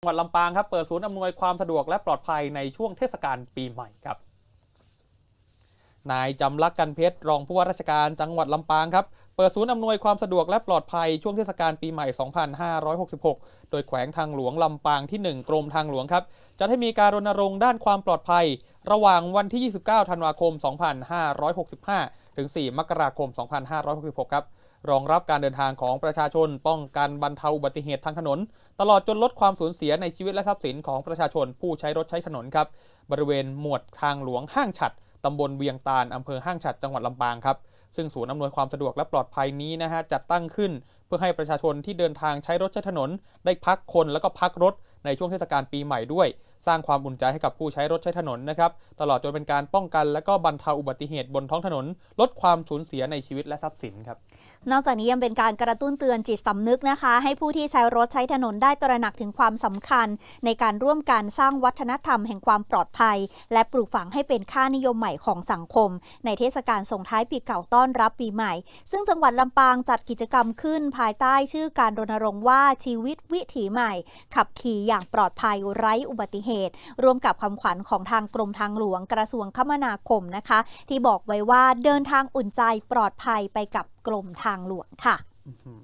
จังหวัดลำปางครับเปิดศูนย์อำนวยความสะดวกและปลอดภัยในช่วงเทศกาลปีใหม่ครับ นายจำลักกันเพชรรองผู้ว่าราชการจังหวัดลำปางครับเปิดศูนย์อำนวยความสะดวกและปลอดภัยช่วงเทศกาลปีใหม่ 2566 โดยแขวงทางหลวงลำปางที่ 1 กรมทางหลวงครับจะให้มีการรณรงค์ด้านความปลอดภัย ระหว่างวันที่ 29 ธันวาคม 2565 ถึง 4 มกราคม 2566 ครับ รองรับการเดินทางของประชาชน ป้องกันบรรเทาอุบัติเหตุทางถนน ตลอดจนลดความสูญเสียในชีวิตและทรัพย์สินของประชาชนผู้ใช้รถใช้ถนนครับ บริเวณหมวดทางหลวงห้างฉัดตำบลเวียงตาลอำเภอห้างฉัดจังหวัดลำปางครับซึ่งศูนย์อำนวยความสะดวกและปลอดภัยนี้นะฮะจัดตั้งขึ้น เพื่อให้ประชาชนที่เดินทางใช้รถใช้ถนน ได้พักคนแล้วก็พักรถในช่วงเทศกาลปีใหม่ด้วยสร้างความอุ่นใจให้กับผู้ใช้รถใช้ถนนนะครับ ตลอดจนเป็นการป้องกัน และก็บรรเทาอุบัติเหตุบนท้องถนน ลดความสูญเสียในชีวิตและทรัพย์สินครับ นอกจากนี้ยังเป็นการกระตุ้นเตือนจิตสำนึกนะคะ ให้ผู้ที่ใช้รถใช้ถนนได้ตระหนักถึงความสำคัญ ในการร่วมกันสร้างวัฒนธรรมแห่งความปลอดภัย และปลูกฝังให้เป็นค่านิยมใหม่ของสังคม ในเทศกาลส่งท้ายปีเก่าต้อนรับปีใหม่ ซึ่งจังหวัดลำปางจัดกิจกรรมขึ้น ภายใต้ชื่อการรณรงค์ว่าชีวิตวิถีใหม่ ขับขี่อย่างปลอดภัยไร้อุบัติเหตุร่วมกับคำขวัญของทางกรมทางหลวงกระทรวงคมนาคมนะคะ ที่บอกไว้ว่าเดินทางอุ่นใจปลอดภัยไปกับกรมทางหลวงค่ะ